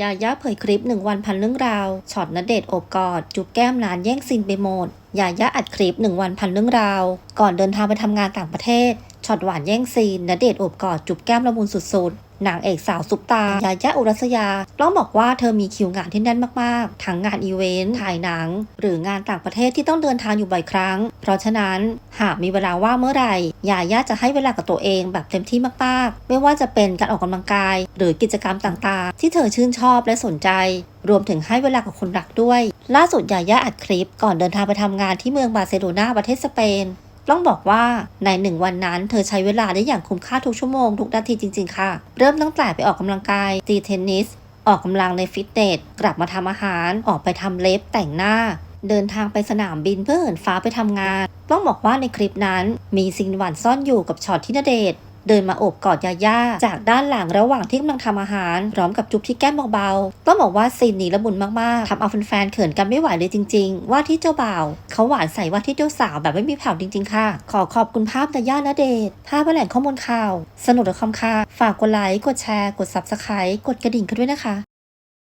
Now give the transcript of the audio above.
ยาย่าเผยคลิปหนึ่งวันพันเรื่องราวช็อตณเดชโอบกอด จุบแก้มนานแย่งซีนไปหมดยาย่าอัดคลิปหนึ่งวันพันเรื่องราว ก่อนเดินทางไปทำงานต่างประเทศช็อตหวานแย่งซีนณเดชโอบกอด จุบแก้มละมุนสุดๆ นางเอกสาวซุปตายาย่าอุรัสยา ต้องบอกว่าเธอมีคิวงานที่แน่นมากๆ ทั้งงานอีเวนต์ ถ่ายหนัง หรืองานต่างประเทศที่ต้องเดินทางอยู่บ่อยครั้ง เพราะฉะนั้นหากมีเวลาว่างเมื่อไหร่ยาย่าจะให้เวลากับตัวเองแบบเต็มที่มากๆ ไม่ว่าจะเป็นการออกกำลังกาย หรือกิจกรรมต่างๆ ที่เธอชื่นชอบและสนใจ รวมถึงให้เวลากับคนรักด้วย ล่าสุดยาย่าอัดคลิปก่อนเดินทางไปทำงานที่เมืองบาร์เซโลนาประเทศสเปน ต้องบอกว่าในหนึ่งวันนั้นเธอใช้เวลาได้อย่างคุ้มค่าทุกชั่วโมงทุกนาทีจริง ๆ ค่ะ เริ่มตั้งแต่ไปออกกำลังกายตีเทนนิส ออกกำลังในฟิตเนส กลับมาทำอาหาร ออกไปทำเล็บแต่งหน้า เดินทางไปสนามบินเพื่อเหินฟ้าไปทำงาน ต้องบอกว่าในคลิปนั้นมีสิ่งหวานซ่อนอยู่กับช็อตที่นเดช เดินมาโอบกอดยาย่าจากด้านหลังระหว่างที่กำลังทำอาหาร พร้อมกับจุ๊บที่แก้มเบาๆต้องบอกว่าซีนนี้ละมุนมากๆทำเอาแฟนๆเขินกันไม่ไหวเลยจริง ๆ ว่าที่เจ้าบ่าวเขาหวานใส่ว่าที่เจ้าสาวแบบไม่มีแผ่วจริง ๆ ค่ะ ขอขอบคุณภาพยาย่าณเดชภาพแหล่งข้อมูลข่าว สนุกหรือคำค่ะฝากกดไลค์กดแชร์ กด subscribe กดกระดิ่งกันด้วยนะคะ